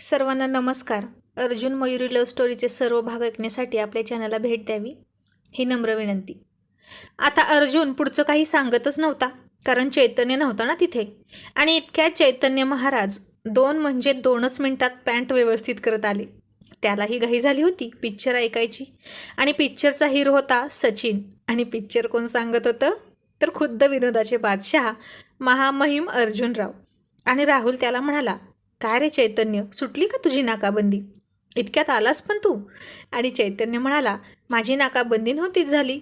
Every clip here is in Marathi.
सर्वांना नमस्कार. अर्जुन मयुरी लव्ह स्टोरीचे सर्व भाग ऐकण्यासाठी आपल्या चॅनलला भेट द्यावी ही नम्र विनंती. आता अर्जुन पुढचं काही सांगतच नव्हता कारण चैतन्य नव्हता ना तिथे. आणि इतक्यात चैतन्य महाराज दोन म्हणजे दोनच मिनिटात पॅन्ट व्यवस्थित करत आले. त्यालाही घाई झाली होती पिक्चर ऐकायची. आणि पिक्चरचा हिरो होता सचिन. आणि पिक्चर कोण सांगत होतं? तर खुद्द विनोदाचे बादशहा महामहिम अर्जुनराव. आणि राहुल त्याला म्हणाला काय रे चैतन्य? सुटली का तुझी नाकाबंदी? इतक्यात आलास पण तू? आणि चैतन्य म्हणाला माझी नाकाबंदी नव्हतीच झाली.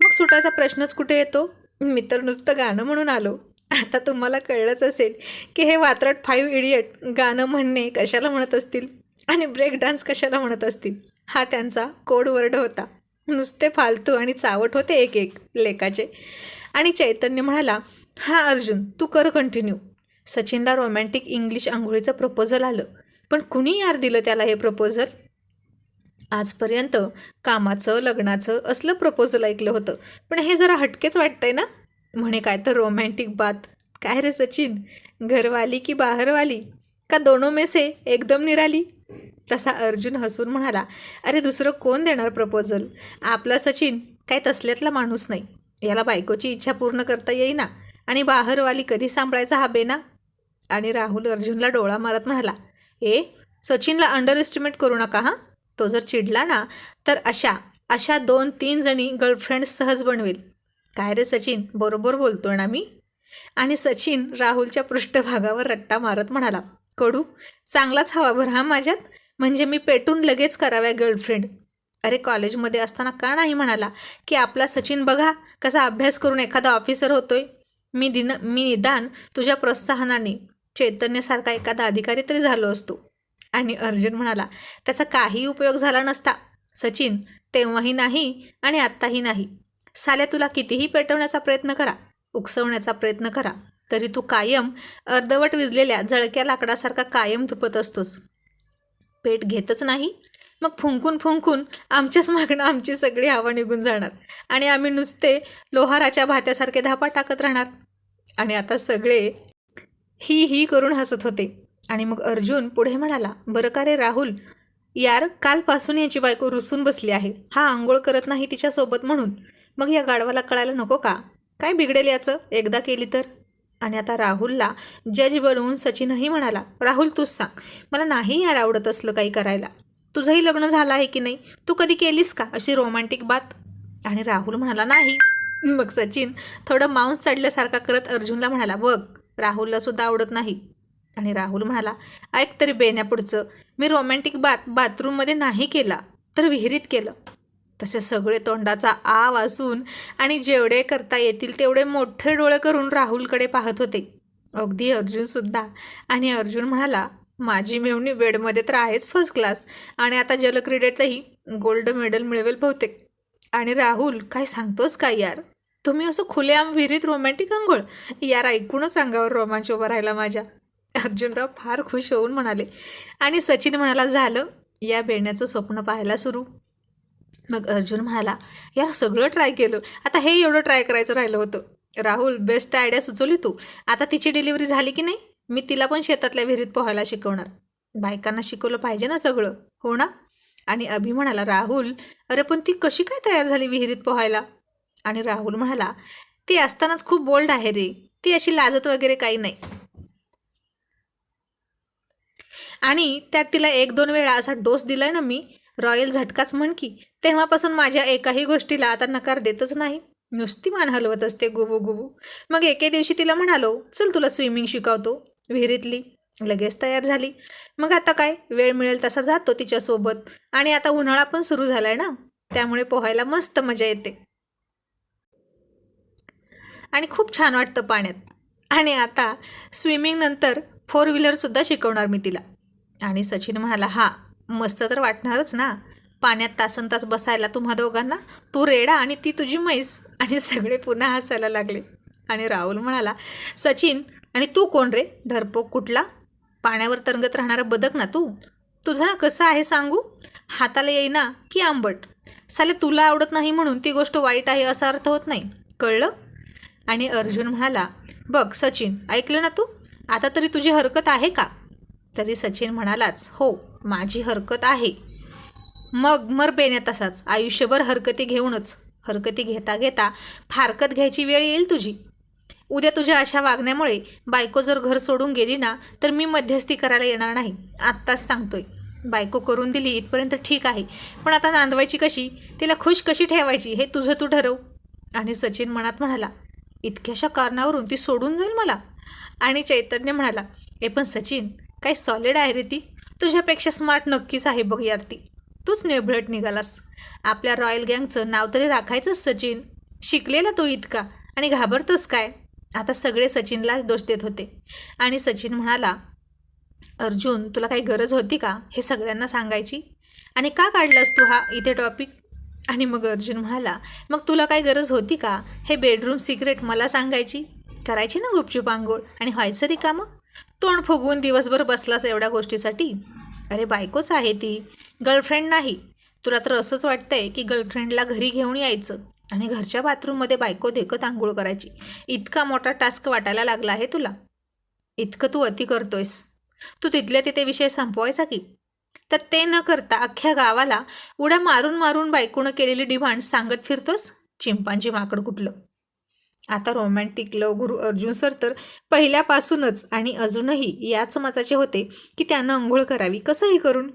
मग सुटायचा प्रश्नच कुठे येतो? मी तर नुसतं गाणं म्हणून आलो. आता तुम्हाला कळलंच असेल की हे वात्रट फाईव्ह इडियट गाणं म्हणणे कशाला म्हणत असतील? आणि ब्रेक डान्स कशाला म्हणत असतील? हा त्यांचा कोड वर्ड होता. नुसते फालतू आणि चावट होते एक एक लेकाचे आणि चैतन्य म्हणाला हा अर्जुन तू कर कंटिन्यू सचिनला रोमॅन्टिक इंग्लिश आंघोळीचं प्रपोजल आलं. पण कुणी यार दिलं त्याला हे प्रपोजल आजपर्यंत कामाचं लग्नाचं असलं प्रपोजल ऐकलं होतं. पण हे जरा हटकेच वाटतंय ना? म्हणे काय तर रोमॅन्टिक बात. काय रे सचिन? घरवाली की बाहेरवाली? का दोनों में से एकदम निराली? तसा अर्जुन हसून म्हणाला अरे दुसरं कोण देणार प्रपोजल आपला सचिन काय तसल्यातला माणूस नाही. याला बायकोची इच्छा पूर्ण करता येईना आणि बाहेरवाली कधी सांभाळायचा हा बेना आणि राहुल अर्जुनला डोळा मारत म्हणाला ए सचिनला अंडर एस्टिमेट करू नका हां? तो जर चिडला ना तर अशा अशा दोन तीन जणी गर्लफ्रेंड सहज बनवेल. काय रे सचिन बरोबर बोलतो ना मी? आणि सचिन राहुलच्या पृष्ठभागावर रट्टा मारत म्हणाला कडू चांगलाच हवा भर हा माझ्यात? म्हणजे मी पेटून लगेच कराव्या गर्लफ्रेंड अरे कॉलेजमध्ये असताना का नाही म्हणाला की आपला सचिन बघा कसा अभ्यास करून एखादा ऑफिसर होतोय? मी दिन मी निदान तुझ्या प्रोत्साहनाने चैतन्यसारखा एखादा अधिकारी तरी झालो असतो. आणि अर्जुन म्हणाला त्याचा काही उपयोग झाला नसता. सचिन तेव्हाही नाही आणि आत्ताही नाही. साल्या तुला कितीही पेटवण्याचा प्रयत्न करा उकसवण्याचा प्रयत्न करा तरी तू कायम अर्धवट विजलेल्या जळक्या लाकडासारखा कायम धुपत असतोस. पेट घेतच नाही? मग फुंकून फुंकून आमच्याच मागणं आमची सगळी हवा निघून जाणार. आणि आम्ही नुसते लोहाराच्या भात्यासारखे धापा टाकत राहणार. आणि आता सगळे ही ही करून हसत होते. आणि मग अर्जुन पुढे म्हणाला बरं का रे राहुल? यार कालपासून याची बायको रुसून बसली आहे. हा आंघोळ करत नाही तिच्यासोबत म्हणून. मग या गाढवाला कळायला नको का? काय बिघडेल याचं? एकदा केली तर? आणि आता राहुलला जज बनवून सचिनही म्हणाला राहुल तूच सांग. मला नाही यार आवडत असलं काही करायला. तुझंही लग्न झालं आहे की नाही? तू कधी केलीस का अशी रोमॅन्टिक बात? आणि राहुल म्हणाला नाही. मग सचिन थोडं मांस चढल्यासारखा करत अर्जुनला म्हणाला बघ राहुलला सुद्धा आवडत नाही. आणि राहुल म्हणाला ऐक तरी बेण्या पुढचं. मी रोमॅन्टिक बात बाथरूममध्ये नाही केला तर विहिरीत केलं. तसे सगळे तोंडाचा आ वासून आणि जेवढे करता येतील तेवढे मोठे डोळे करून राहुलकडे पाहत होते. अगदी अर्जुनसुद्धा आणि अर्जुन म्हणाला माझी मेवणी बेडमध्ये तर आहेच फर्स्ट क्लास आणि आता जलक्रीडेतही गोल्ड मेडल मिळवेल बहुतेक. आणि राहुल काय सांगतोस काय यार? तुम्ही असं खुलेआम विहिरीत रोमॅन्टिक आंघोळ यार ऐकूनच अंगावर रोमांच उभा राहिला माझ्या. अर्जुनराव फार खुश होऊन म्हणाले. आणि सचिन म्हणाला झालं. या बेण्याचं स्वप्न पाहायला सुरू. मग अर्जुन म्हणाला यार सगळं ट्राय केलं. आता हे एवढं ट्राय करायचं राहिलं होतं. राहुल बेस्ट आयडिया सुचवली तू. आता तिची डिलिव्हरी झाली की नाही? मी तिला पण शेतातल्या विहिरीत पोहायला शिकवणार. बायकांना शिकवलं पाहिजे ना सगळं. हो ना? आणि अभि म्हणाला राहुल अरे पण ती कशी काय तयार झाली विहिरीत पोहायला? आणि राहुल म्हणाला ती असतानाच खूप बोल्ड आहे रे. ती अशी लाजत वगैरे काही नाही. आणि त्यात तिला एक दोन वेळा असा डोस दिलाय ना मी रॉयल झटकाच म्हण की तेव्हापासून माझ्या एकाही गोष्टीला आता नकार देतच नाही. नुसती मान हलवत असते गुबू गुबू. मग एके दिवशी तिला म्हणालो चल तुला स्विमिंग शिकवतो. विहिरीतली. लगेच तयार झाली. मग आता काय? वेळ मिळेल तसा जातो तिच्यासोबत. आणि आता उन्हाळा पण सुरू झालाय ना त्यामुळे पोहायला मस्त मजा येते. आणि खूप छान वाटतं पाण्यात. आणि आता स्विमिंगनंतर फोर व्हीलरसुद्धा शिकवणार मी तिला. आणि सचिन म्हणाला हा मस्त तर वाटणारच ना. पाण्यात तासन तास बसायला तुम्हा दोघांना तू रेडा आणि ती तुझी म्हैस. आणि सगळे पुन्हा हसायला लागले. आणि राहुल म्हणाला सचिन आणि तू कोण रे? ढरपोक कुठला? पाण्यावर तरंगत राहणारा बदक ना तू? तुझं ना कसं आहे सांगू? हाताला येईना की आंबट? साले तुला आवडत नाही म्हणून ती गोष्ट वाईट आहे असा अर्थ होत नाही. कळलं? आणि अर्जुन म्हणाला बघ सचिन ऐकलं ना तू? आता तरी तुझी हरकत आहे का? तरी सचिन म्हणालाच हो माझी हरकत आहे. मग मर बेने तसाच आयुष्यभर हरकती घेऊनच. हरकती घेता घेता फारकत घ्यायची वेळ येईल तुझी. उद्या तुझ्या अशा वागण्यामुळे बायको जर घर सोडून गेली ना तर मी मध्यस्थी करायला येणार नाही आत्ताच सांगतोय. बायको करून दिली इथपर्यंत ठीक आहे. पण आता नांदवायची कशी? तिला खुश कशी ठेवायची? हे तुझं तू ठरव. आणि सचिन मनात म्हणाला इतक्याशा कारणावरून ती सोडून जाईल मला. आणि चैतन्य म्हणाला ए पण सचिन काय सॉलिड आहे रे ती. तुझ्यापेक्षा स्मार्ट नक्कीच आहे बघ यार ती. तूच निभळट निघालास. आपल्या रॉयल गँगचं नाव तरी राखायचंच सचिन. शिकलेला तो इतका आणि घाबरतोस काय? आता सगळे सचिनलाच दोष देत होते. आणि सचिन म्हणाला अर्जुन तुला काही गरज होती का हे सगळ्यांना सांगायची? आणि का काढलास तू हा इथे टॉपिक आणि मग अर्जुन म्हणाला मग तुला काय गरज होती का? हे बेडरूम सिक्रेट मला सांगायची? करायची ना गुपचूप आंघोळ? आणि व्हायचं रिकामं तोंड फुगवून दिवसभर बसलास एवढ्या गोष्टीसाठी? अरे बायकोच आहे ती. गर्लफ्रेंड नाही. तुला तर असंच वाटतंय की गर्लफ्रेंडला घरी घेऊन यायचं आणि घरच्या बाथरूममध्ये बायको देखत आंघोळ करायची. इतका मोठा टास्क वाटायला लागला आहे तुला. इतकं तू अति करतोयस. तू तिथल्या तिथे विषय संपवायचा की? तर ते न करता अख्ख्या गावाला उड्या मारून मारून बायकोनं केलेली डिमांड सांगत फिरतोस? चिंपांजी माकड कुठलं? आता रोमॅन्टिक लव गुरु अर्जुन सर तर पहिल्यापासूनच आणि अजूनही याच मताचे होते की त्यानं अंघोळ करावी. कसंही करून.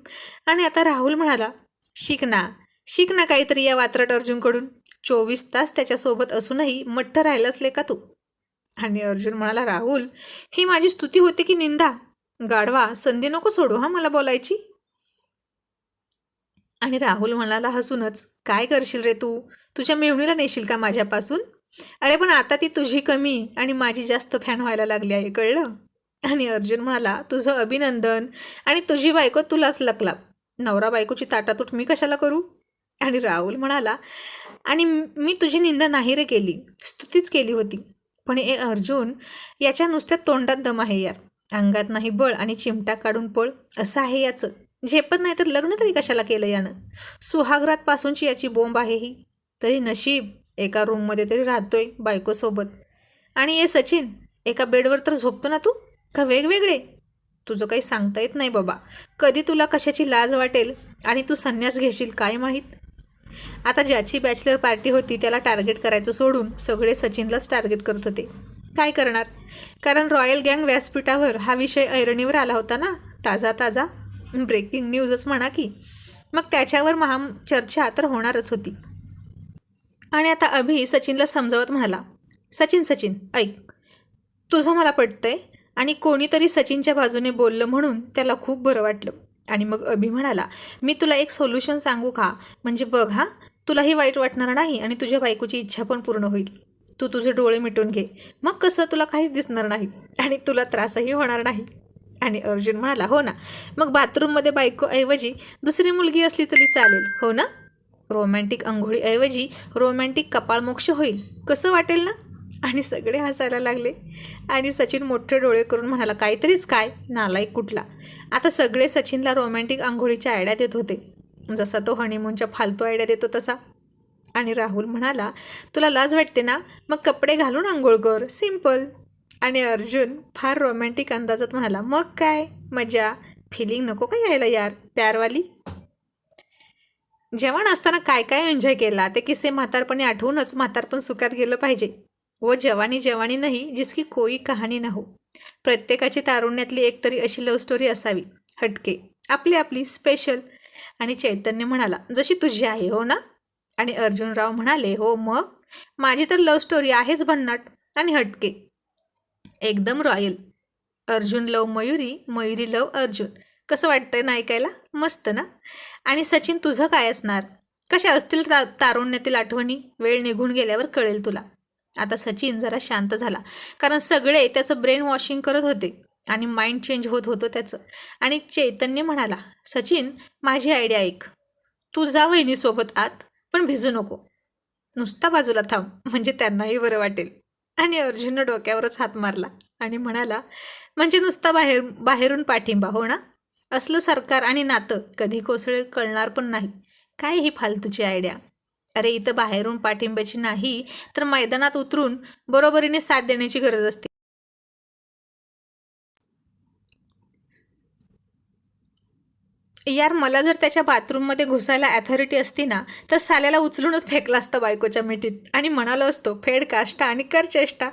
आणि आता राहुल म्हणाला शिक ना शिक ना काहीतरी या वात्रट अर्जुनकडून. चोवीस तास त्याच्यासोबत असूनही मठ्ठ राहिलास ले का तू? आणि अर्जुन म्हणाला राहुल ही माझी स्तुती होती की निंदा? गाढवा संधी नको सोडू हा मला बोलायची. आणि राहुल म्हणाला हसूनच. काय करशील रे तू? तुझ्या मेहुणीला नेशील का माझ्यापासून? अरे पण आता ती तुझी कमी आणि माझी जास्त फॅन व्हायला लागली आहे कळलं? आणि अर्जुन म्हणाला तुझं अभिनंदन आणि तुझी बायको तुलाच लकला नवरा बायकोची ताटातूट मी कशाला करू? आणि राहुल म्हणाला आणि मी तुझी निंदा नाही रे केली. स्तुतीच केली होती. पण ए अर्जुन याच्या नुसत्या तोंडात दम आहे यार. अंगात नाही बळ आणि चिमटा काढून पळ. असं आहे याचं. झेपत नाही तर लग्न तरी कशाला केलं यानं? सुहागरात पासूनची याची बोंब आहे ही. तरी नशीब एका रूममध्ये तरी राहतोय बायकोसोबत. आणि ए सचिन एका बेडवर तर झोपतो ना तू? का वेगवेगळे? तुझं काही सांगता येत नाही बाबा. कधी तुला कशाची लाज वाटेल आणि तू संन्यास घेशील काय माहीत? आता ज्याची बॅचलर पार्टी होती त्याला टार्गेट करायचं सोडून सगळे सचिनलाच टार्गेट करत होते. काय करणार? कारण रॉयल गँग व्यासपीठावर हा विषय ऐरणीवर आला होता ना? ताजा ताजा ब्रेकिंग न्यूजच म्हणा की. मग त्याच्यावर महाम चर्चा तर होणारच होती. आणि आता अभि सचिनला समजावत म्हणाला सचिन सचिन ऐक. तुझं मला पटतंय आणि कोणीतरी सचिनच्या बाजूने बोललं म्हणून त्याला खूप बरं वाटलं. आणि मग अभि म्हणाला मी तुला एक सोल्युशन सांगू का? म्हणजे बघ हा तुलाही वाईट वाटणार नाही आणि तुझ्या बायकोची इच्छा पण पूर्ण होईल. तू तुझे डोळे मिटून घे. मग कसं तुला काहीच दिसणार नाही आणि तुला त्रासही होणार नाही. आणि अर्जुन म्हणाला हो ना. मग बाथरूममध्ये बायकोऐवजी दुसरी मुलगी असली तरी चालेल. हो ना? रोमॅन्टिक अंघोळीऐवजी रोमॅन्टिक कपाळमोक्ष होईल. कसं वाटेल ना? आणि सगळे हसायला लागले. आणि सचिन मोठे डोळे करून म्हणाला काहीतरीच काय? नालायक कुठला? आता सगळे सचिनला रोमॅन्टिक आंघोळीच्या आयड्या देत होते. जसा तो हनीमूनच्या फालतू आयड्या देतो तसा. आणि राहुल म्हणाला तुला लाज वाटते ना? मग कपडे घालून आंघोळ कर. सिंपल आणि अर्जुन फार रोमॅन्टिक अंदाजात म्हणाला मग काय? मजा? फिलिंग नको का यायला यार? प्यारवाली? जेवण असताना काय काय एन्जॉय केला? ते किस्से म्हातारपणे आठवूनच म्हातारपण सुखात गेलं पाहिजे. व जवानी जवानी नाही जिसकी कोई कहाणी न हो. प्रत्येकाची तारुण्यातली एक तरी अशी लव्ह स्टोरी असावी. हटके. आपली आपली स्पेशल आणि चैतन्य म्हणाला जशी तुझी आहे हो ना? आणि अर्जुनराव म्हणाले हो मग? माझी तर लव्ह स्टोरी आहेच भन्नाट. आणि हटके. एकदम royal. Arjun love Mayuri Mayuri love Arjun. कसं वाटतंय ना ऐकायला? मस्त ना? आणि सचिन तुझं काय असणार? कशा असतील ता तारुण्यातील आठवणी? वेळ निघून गेल्यावर कळेल तुला. आता सचिन जरा शांत झाला. कारण सगळे त्याचं ब्रेन वॉशिंग करत होते. आणि माइंड चेंज होत होतं त्याचं. आणि चैतन्य म्हणाला सचिन माझी आयडिया ऐक. तू जा वहिनीसोबत आत पण भिजू नको. नुसता बाजूला थांब. म्हणजे त्यांनाही बरं वाटेल. आणि अर्जुननं डोक्यावरच हात मारला आणि म्हणाला म्हणजे नुसता बाहेर बाहेरून पाठिंबा हो ना? असलं सरकार आणि नातं कधी कोसळेल कळणार पण नाही. काय ही फालतूची आयडिया अरे इथं बाहेरून पाठिंब्याची नाही तर मैदानात उतरून बरोबरीने साथ देण्याची गरज असते. यार मला जर त्याच्या बाथरूममध्ये घुसायला ॲथॉरिटी असती ना तर साल्याला उचलूनच फेकला असतं बायकोच्या मिठीत. आणि म्हणालो असतो फेड काष्टा आणि कर चेष्टा.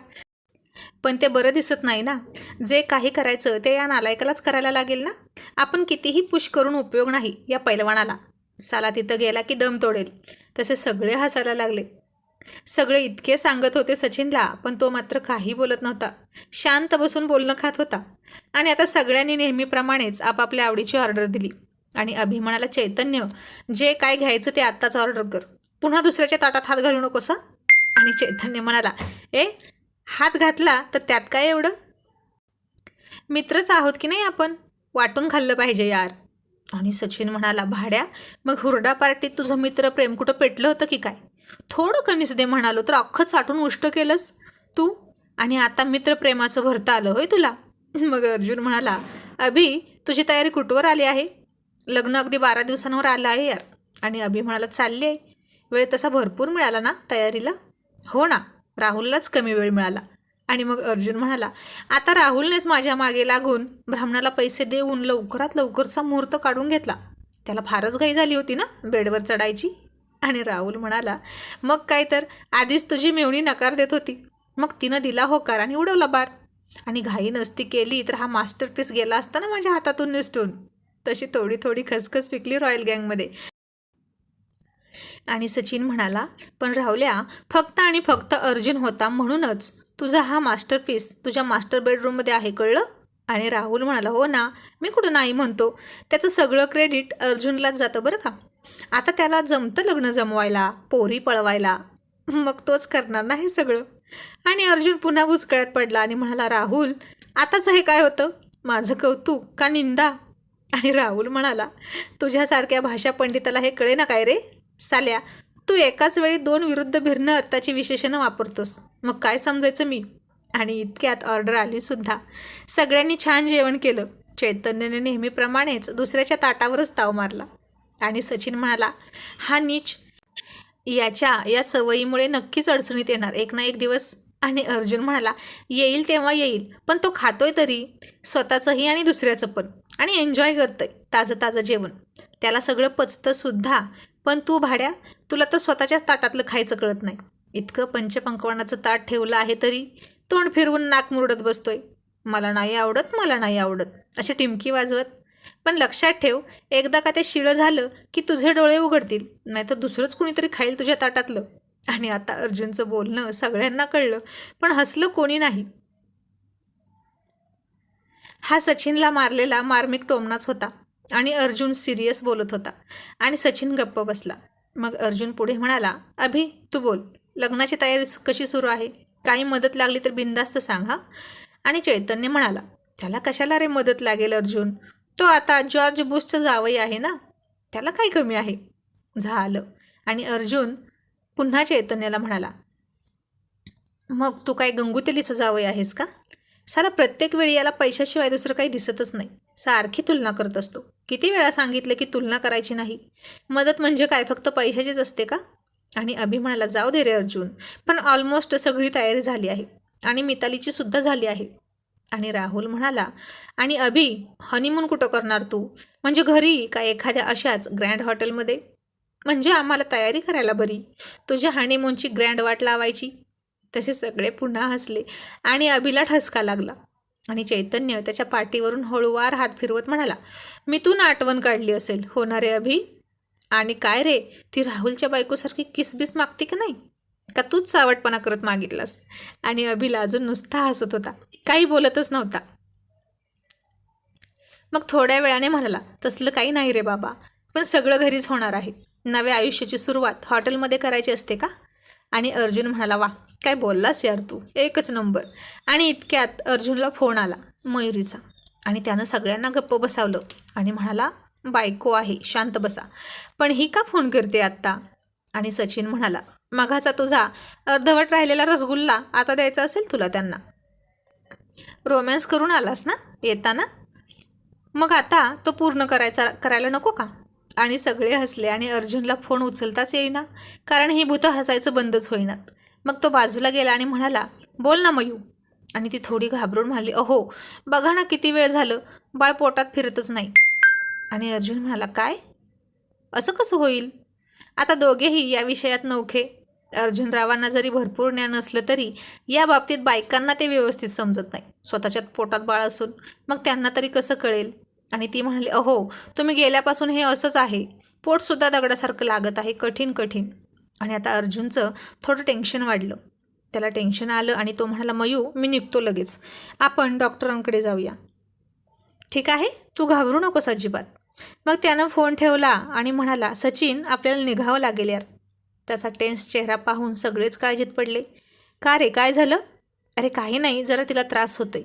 पण ते बरं दिसत नाही ना. जे काही करायचं ते या नालायकालाच करायला लागेल ना? आपण कितीही पुश करून उपयोग नाही या पैलवानाला. साला तिथं गेला की दम तोडेल. तसे सगळे हसायला लागले. सगळे इतके सांगत होते सचिनला पण तो मात्र काही बोलत नव्हता. शांत बसून बोलणं खात होता. आणि आता सगळ्यांनी नेहमीप्रमाणेच आपापल्या आवडीची ऑर्डर दिली. आणि अभिमानाला चैतन्य जे काय घ्यायचं ते आत्ताच ऑर्डर कर. पुन्हा दुसऱ्याच्या ताटात हात घालू नकोस आणि चैतन्य म्हणाला ए हात घातला तर त्यात काय एवढं? मित्रच आहोत की नाही आपण? वाटून खाल्लं पाहिजे यार. आणि सचिन म्हणाला भाड्या मग हुरडा पार्टीत तुझं मित्र प्रेम कुठं पेटलं होतं की काय? थोडं कणीस दे म्हणालो तर अख्खं साठून उष्ट केलंस. तू आणि आता मित्र प्रेमाचं भरता आलं होय तुला? मग अर्जुन म्हणाला अभि तुझी तयारी कुठवर आली आहे? लग्न अगदी बारा दिवसांवर आलं आहे यार. आणि अभि म्हणाला चालली आहे. वेळ तसा भरपूर मिळाला ना तयारीला? हो ना. राहुललाच कमी वेळ मिळाला. आणि मग अर्जुन म्हणाला आता राहुलनेच माझ्या मागे लागून ब्राह्मणाला पैसे देऊन लवकरात लवकरचा मुहूर्त काढून घेतला. त्याला फारच घाई झाली होती ना बेडवर चढायची. आणि राहुल म्हणाला मग काय तर आधीच तुझी मेवणी नकार देत होती. मग तिनं दिला होकार आणि उडवला बार. आणि घाई नसती केली तर हा मास्टरपीस गेला असता ना माझ्या हातातून निसटून. तशी थोडी थोडी खसखस पिकली रॉयल गँगमध्ये. आणि सचिन म्हणाला पण राहुल्या फक्त आणि फक्त अर्जुन होता म्हणूनच तुझा हा मास्टरपीस तुझ्या मास्टर बेडरूममध्ये आहे कळलं? आणि राहुल म्हणाला हो ना मी कुठं नाही म्हणतो. त्याचं सगळं क्रेडिट अर्जुनलाच जातं बरं का. आता त्याला जमतं लग्न जमवायला पोरी पळवायला. मग तोच करणार ना हे सगळं. आणि अर्जुन पुन्हा भुसकळ्यात पडला आणि म्हणाला राहुल आताच हे काय होतं? माझं कौतुक का निंदा? आणि राहुल म्हणाला तुझ्यासारख्या भाषा पंडिताला हे कळे ना काय रे? साल्या तू एकाच वेळी दोन विरुद्ध भिन्न अर्थाची विशेषणं वापरतोस. मग काय समजायचं मी? आणि इतक्यात ऑर्डर आली सुद्धा. सगळ्यांनी छान जेवण केलं. चैतन्यने नेहमीप्रमाणेच दुसऱ्याच्या ताटावरच ताव मारला. आणि सचिन म्हणाला हा नीच. याच्या या सवयीमुळे नक्कीच अडचणीत येणार. एक ना एक दिवस. आणि अर्जुन म्हणाला येईल तेव्हा येईल पण तो खातोय तरी. स्वतःचंही आणि दुसऱ्याचं पण. आणि एन्जॉय करतं आहे ताजं ताजं जेवण. त्याला सगळं पचतं सुद्धा पण तू भाड्या तुला तर स्वतःच्याच ताटातलं खायचं कळत नाही. इतकं पंचपंकवानाचं ताट ठेवलं आहे तरी तोंड फिरवून नाक मुरडत बसतोय. मला नाही आवडत मला नाही आवडत अशी टिमकी वाजवत. पण लक्षात ठेव एकदा का ते शिळं झालं की तुझे डोळे उघडतील नाहीतर दुसरंच कुणीतरी खाईल तुझ्या ताटातलं. आणि आता अर्जुनचं बोलणं सगळ्यांना कळलं पण हसलं कोणी नाही. हा सचिनला मारलेला मार्मिक टोमनाच होता आणि अर्जुन सिरियस बोलत होता. आणि सचिन गप्प बसला. मग अर्जुन पुढे म्हणाला अभि तू बोल. लग्नाची तयारी कशी सुरू आहे? काही मदत लागली तर बिंदास्त सांग हा. आणि चैतन्य म्हणाला त्याला कशाला रे मदत लागेल अर्जुन? तो आता जॉर्ज बुशचं जावई आहे ना? त्याला काय कमी आहे? झालं. आणि अर्जुन पुन्हा चैतन्याला म्हणाला मग तू काय गंगुतेलीचं जावई आहेस का? साला प्रत्येक वेळी याला पैशाशिवाय दुसरं काही दिसतच नाही. सारखी तुलना करत असतो. किती वेळा सांगितलं की तुलना करायची नाही? मदत म्हणजे काय? फक्त पैशाचीच असते का? आणि अभि म्हणाला जाऊ दे रे अर्जुन पण ऑलमोस्ट सगळी तयारी झाली आहे. आणि मितालीची सुद्धा झाली आहे. आणि राहुल म्हणाला आणि अभि हनीमून कुठं करणार तू? म्हणजे घरी का एखाद्या अशाच ग्रँड हॉटेलमध्ये म्हणजे आम्हाला तयारी करायला बरी. तुझ्या हनीमूनची ग्रँड वाट लावायची. तसे सगळे पुन्हा हसले आणि अभिला ठसका लागला. आणि चैतन्य त्याच्या पाठीवरून हळूवार हात फिरवत म्हणाला मी तू आठवण काढली असेल होणारे अभि? आणि काय रे ती राहुलच्या बायकोसारखी किसबिस मागते का नाही? का तूच चावटपणा करत मागितलास? आणि अभिला अजून नुसता हसत होता काही बोलतच नव्हता. मग थोड्या वेळाने म्हणाला तसलं काही नाही रे बाबा पण सगळं घरीच होणार आहे. नव्या आयुष्याची सुरुवात हॉटेलमध्ये करायची असते का? आणि अर्जुन म्हणाला वा काय बोललास यार तू? एकच नंबर. आणि इतक्यात अर्जुनला फोन आला मयुरीचा आणि त्यानं सगळ्यांना गप्प बसावलं आणि म्हणाला बायको आहे शांत बसा. पण ही का फोन करते आत्ता? आणि सचिन म्हणाला मघाचा तुझा अर्धवट राहिलेला रसगुल्ला आता द्यायचा असेल तुला त्यांना. रोमॅन्स करून आलास ना? येताना? मग आता तो पूर्ण करायचा करायला नको का? आणि सगळे हसले आणि अर्जुनला फोन उचलताच येईना. कारण ही भूतं हसायचं बंदच होईनात मग तो बाजूला गेला आणि म्हणाला बोल ना मयू. आणि ती थोडी घाबरून म्हणाली अहो बघा ना किती वेळ झालं. बाळ पोटात फिरतच नाही. आणि अर्जुन म्हणाला काय? असं कसं होईल? आता दोघेही या विषयात नौखे. अर्जुनरावांना जरी भरपूर ज्ञान असलं तरी या बाबतीत बायकांना ते व्यवस्थित समजत नाही. स्वतःच्यात पोटात बाळ असून मग त्यांना तरी कसं कळेल? आणि ती म्हणाली अहो तुम्ही गेल्यापासून हे असंच आहे. पोटसुद्धा दगडासारखं लागत आहे कठीण कठीण. आणि आता अर्जुनचं थोडं टेन्शन वाढलं. त्याला टेन्शन आलं आणि तो म्हणाला मयू मी निघतो लगेच. आपण डॉक्टरांकडे जाऊया. ठीक आहे तू घाबरू नकोस अजिबात. मग त्यानं फोन ठेवला आणि म्हणाला सचिन आपल्याला निघावं लागेल यार. त्याचा टेन्स चेहरा पाहून सगळेच काळजीत पडले. का रे काय झालं? अरे काही नाही जरा तिला त्रास होतोय.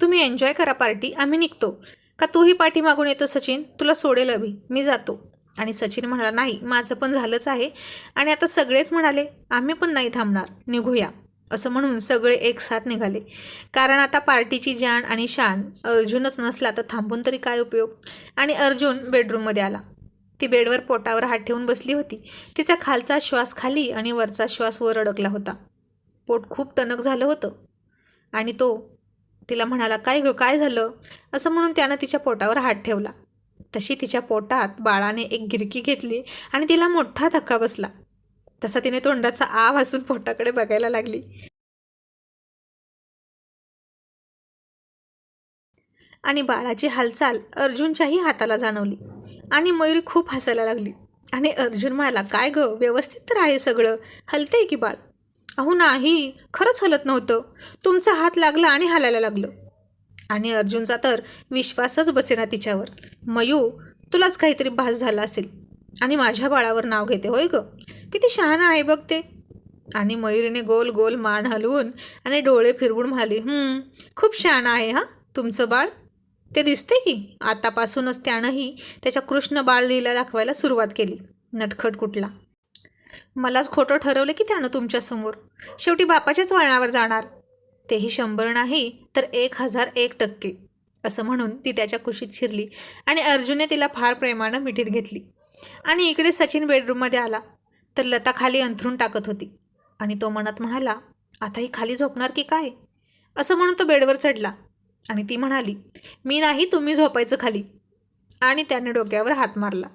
तुम्ही एन्जॉय करा पार्टी आम्ही निघतो. का तूही पाठी मागून येतो सचिन? तुला सोडेल अभि मी जातो. आणि सचिन म्हणाला नाही माझं पण झालंच आहे. आणि आता सगळेच म्हणाले आम्ही पण नाही थांबणार निघूया. असं म्हणून सगळे एक साथ निघाले. कारण आता पार्टीची जाण आणि शान अर्जुनच नसला तर थांबून तरी काय उपयोग? आणि अर्जुन बेडरूममध्ये आला. ती बेडवर पोटावर हात ठेवून बसली होती. तिचा खालचा श्वास खाली आणि वरचा श्वास वर अडकला होता. पोट खूप टणक झालं होतं. आणि तो तिला म्हणाला काय गं काय झालं? असं म्हणून त्यानं तिच्या पोटावर हात ठेवला. तशी तिच्या पोटात बाळाने एक गिरकी घेतली आणि तिला मोठा धक्का बसला. तसा तिने तोंडाचा आ वासून पोटाकडे बघायला लागली. आणि बाळाची हालचाल अर्जुनच्याही हाताला जाणवली आणि मयुरी खूप हसायला लागली. आणि अर्जुन म्हणाला काय गं व्यवस्थित तर आहे सगळं. हलतंय की बाळ? अहो नाही खरंच हलत नव्हतं. तुमचा हात लागला आणि हालायला लागलं. आणि अर्जुनचा तर विश्वासच बसेना तिच्यावर. मयू तुलाच काहीतरी भास झाला असेल. आणि माझ्या बाळावर नाव घेते होय ग? किती शहाणा आहे बघ ते. आणि मयुरीने गोल गोल मान हलवून आणि डोळे फिरवून म्हणाले खूप शहाणा आहे हा तुमचं बाळ. ते दिसते की? आतापासूनच त्यानंही त्याच्या कृष्ण बाळ लीला दाखवायला सुरुवात केली. नटखट कुठला. मलाच खोटं ठरवलं की त्यानं तुमच्यासमोर शेवटी बापाच्याच वळणावर जाणार. तेही शंभर नाही तर एक हजार एक टक्के असं म्हणून ती त्याच्या कुशीत शिरली आणि अर्जुनने तिला फार प्रेमानं मिठीत घेतली. आणि इकडे सचिन बेडरूममध्ये आला तर लता खाली अंथरून टाकत होती. आणि तो मनात म्हणाला आता ही खाली झोपणार की काय? असं म्हणून तो बेडवर चढला. आणि ती म्हणाली मी नाही तुम्ही झोपायचं खाली. आणि त्याने डोक्यावर हात मारला.